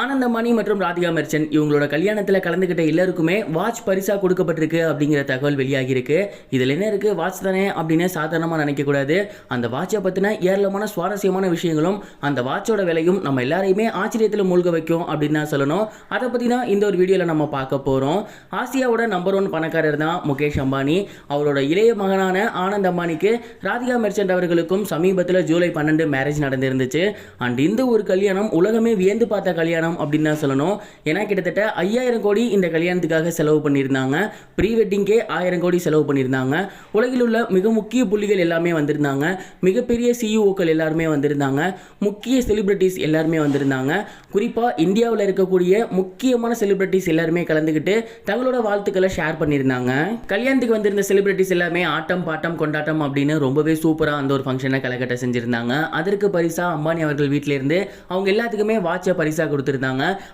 ஆனந்தமாணி மற்றும் ராதிகா மெர்ச்சன் இவங்களோட கல்யாணத்தில் கலந்துக்கிட்ட எல்லாருக்குமே வாட்ச் பரிசாக கொடுக்கப்பட்டிருக்கு அப்படிங்கிற தகவல் வெளியாகி இருக்கு இதில் என்ன இருக்குது வாட்ச் தானே அப்படின்னு சாதாரணமாக நினைக்கக்கூடாது அந்த வாட்சை பற்றின ஏராளமான சுவாரஸ்யமான விஷயங்களும் அந்த வாட்சோட விலையும் நம்ம எல்லாரையுமே ஆச்சரியத்தில் மூழ்க வைக்கும் அப்படின்னு தான் சொல்லணும். அதை பற்றி தான் இந்த ஒரு வீடியோவில் நம்ம பார்க்க போகிறோம் ஆசியாவோட நம்பர் ஒன் பணக்காரர் தான் முகேஷ் அம்பானி. அவரோட இளைய மகனான ஆனந்த் அம்பானிக்கு ராதிகா மெர்ச்சன்ட் அவர்களுக்கும் சமீபத்தில் ஜூலை பன்னெண்டு மேரேஜ் நடந்திருந்துச்சு. அண்ட் இந்த ஒரு கல்யாணம் உலகமே வியந்து பார்த்த கல்யாணம். அப்படின்னு தான் சொல்லணும். ஏன்னா கிட்டத்தட்ட ஐயாயிரம் கோடி இந்த கல்யாணத்துக்காக செலவு பண்ணியிருந்தாங்க. ப்ரீ வெட்டிங்கே ஆயிரம் கோடி செலவு பண்ணியிருந்தாங்க. உலகில் உள்ள மிக முக்கிய புள்ளிகள் எல்லாமே வந்திருந்தாங்க. மிகப்பெரிய சிஇஓக்கள் எல்லாருமே வந்திருந்தாங்க. முக்கிய செலிபிரிட்டிஸ் எல்லாருமே வந்திருந்தாங்க. குறிப்பாக இந்தியாவில் இருக்கக்கூடிய முக்கியமான செலிபிரிட்டிஸ் எல்லாருமே கலந்துக்கிட்டு தங்களோட வாழ்த்துக்களை ஷேர் பண்ணியிருந்தாங்க. கல்யாணத்துக்கு வந்திருந்த செலிபிரிட்டிஸ் எல்லாமே ஆட்டம் பாட்டம் கொண்டாட்டம் அப்படின்னு ரொம்பவே சூப்பராக அந்த ஒரு ஃபங்க்ஷனை கலக்கட்ட செஞ்சுருந்தாங்க. அதற்கு பரிசாக அம்பானி அவர்கள் வீட்டிலேருந்து அவங்க எல்லாத்துக்குமே வாட்சை பரிசாக கொடுத்துருந்தாங்க.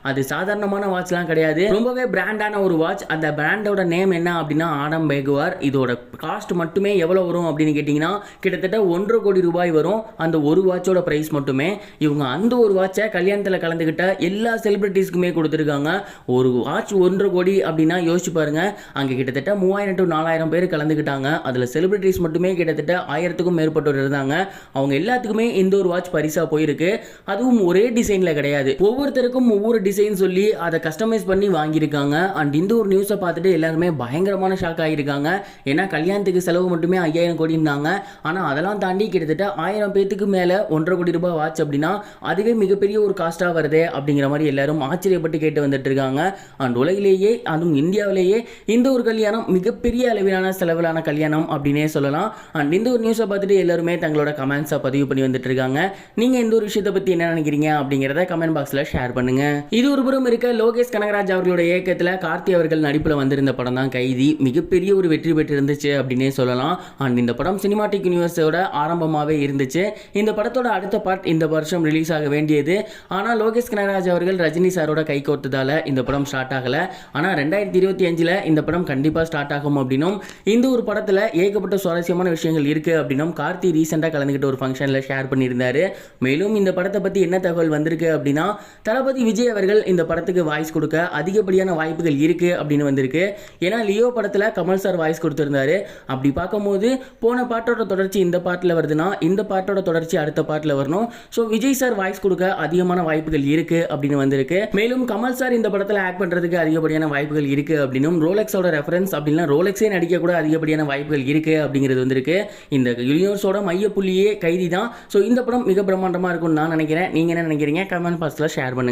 அது சாதாரணமான வாட்ச்லாம் கிடையாது. ரொம்பவே பிராண்டான ஒரு வாட்ச். அந்த பிராண்டோட நேம் என்ன அப்படின்னா ஆடம் பேகுவார். இதோட காஸ்ட் மட்டுமே எவ்வளோ வரும் அப்படின்னு கேட்டிங்கன்னா கிட்டத்தட்ட ஒன்றரை கோடி ரூபாய் வரும். அந்த ஒரு வாட்சோட ப்ரைஸ் மட்டுமே. இவங்க அந்த ஒரு வாட்சை கல்யாணத்தில் கலந்துக்கிட்ட எல்லா செலிபிரிட்டிஸ்க்குமே கொடுத்துருக்காங்க. ஒரு வாட்ச் ஒன்றரை கோடி அப்படின்னா யோசிச்சு பாருங்க. அங்கே கிட்டத்தட்ட மூவாயிரம் டு நாலாயிரம் பேர் கலந்துக்கிட்டாங்க அதில் செலிபிரிட்டிஸ் மட்டுமே கிட்டத்தட்ட ஆயிரத்துக்கும் மேற்பட்டோர் இருந்தாங்க. அவங்க எல்லாத்துக்குமே இந்த ஒரு வாட்ச் பரிசாக போயிருக்கு. அதுவும் ஒரே டிசைனில் கிடையாது. ஒவ்வொருத்தருக்கும் ஒவ்வொரு டிசைன் சொல்லி அதை கஸ்டமைஸ் பண்ணி வாங்கியிருக்காங்க. அண்ட் இந்த ஒரு நியூஸை பார்த்துட்டு எல்லாருமே பயங்கரமான ஷாக் ஆகியிருக்காங்க. ஏன்னா கல்யாணத்துக்கு செலவு மட்டுமே ஐயாயிரம் கோடினாங்க ஆனால் அதெல்லாம் தாண்டி கிட்டத்தட்ட ஆயிரம் பேத்துக்கு மேலே ஒன்றரை கோடி ரூபாய் வாட்ச் அப்படின்னா அதுவே மிகப்பெரிய ஒரு காஸ்ட்டாக வருதே அப்படிங்கிற மாதிரி எல்லாரும் ஆச்சரியப்பட்டு கேட்டு வந்துட்டு இருக்காங்க. அண்ட் உலகிலேயே அதுவும் இந்தியாவிலேயே இந்த ஒரு கல்யாணம் மிகப்பெரிய அளவிலான செலவிலான கல்யாணம் அப்படின்னே சொல்லலாம். அண்ட் இந்த ஒரு நியூஸை பார்த்துட்டு எல்லாருமே தங்களோட கமெண்ட்ஸை பதிவு பண்ணி வந்துட்டு இருக்காங்க. நீங்கள் இந்த ஒரு விஷயத்தை பற்றி என்ன நினைக்கிறீங்க அப்படிங்கிறத கமெண்ட் பாக்ஸில் ஷேர் பண்ணுங்க. இது ஒரு புறம் இருக்க லோகேஷ் கனகராஜ் அவர்களோட இயக்கத்தில் கார்த்தி அவர்கள் நடிப்பில் வந்திருந்த படம் தான் கைதி. மிகப்பெரிய ஒரு வெற்றி பெற்று இருந்துச்சு அப்படின்னே சொல்லலாம். அண்ட் இந்த படம் சினிமாட்டிக் யூனிவர்ஸோட ஆரம்பமாகவே இருந்துச்சு. இந்த படத்தோட அடுத்த பார்ட் இந்த வருஷம் ரிலீஸ் ஆக வேண்டியது. ஆனால் லோகேஷ் கனகராஜ் அவர்கள் ரஜினி சாரோட கை கோர்த்ததால இந்த படம் ஸ்டார்ட் ஆகலை. ஆனால் ரெண்டாயிரத்தி இருபத்தி அஞ்சில் இந்த படம் கண்டிப்பாக ஸ்டார்ட் ஆகும் அப்படின்னும் இந்த ஒரு படத்தில் ஏகப்பட்ட சுவாரஸ்யமான விஷயங்கள் இருக்குது அப்படின்னும் கார்த்தி ரீசெண்டாக கலந்துக்கிட்ட ஒரு ஃபங்க்ஷனில் ஷேர் பண்ணியிருந்தாரு. மேலும் இந்த படத்தை பற்றி என்ன தகவல் வந்திருக்கு அப்படின்னா தளபதி விஜய் அவர்கள் இந்த படத்துக்கு வாய்ஸ் கொடுக்க அதிகப்படியான வாய்ப்புகள் இருக்குது அப்படின்னு வந்திருக்கு. ஏன்னா லியோ படத்தில் கமல் சார் வாய்ஸ் கொடுத்துருந்தாரு. அப்படி பார்க்கும்போது போன பாட்டோட தொடர்ச்சி இந்த பாட்டில் வருதுன்னா இந்த பாட்டோட தொடர்ச்சி அடுத்த பாட்டில் வரணும். ஸோ விஜய் சார் வாய்ஸ் கொடுக்க அதிகமான வாய்ப்புகள் இருக்குது அப்படின்னு வந்திருக்கு. மேலும் கமல் சார் இந்த படத்தில் ஆக்ட் பண்ணுறதுக்கு அதிகப்படியான வாய்ப்புகள் இருக்குது அப்படின்னும் ரோலெக்ஸோட ரெஃபரன்ஸ் அப்படின்னா ரோலெக்ஸே நடிக்க கூட அதிகப்படியான வாய்ப்புகள் இருக்குது அப்படிங்கிறது வந்திருக்கு. இந்த யூனிவர்ஸோட மையப்புள்ளியே கைதி தான் ஸோ இந்த படம் மிக பிரம்மாண்டமாக இருக்கும்னு நான் நினைக்கிறேன். நீங்கள் என்ன நினைக்கிறீங்க? கமெண்ட் பாக்ஸில் ஷேர் பண்ணுங்கள்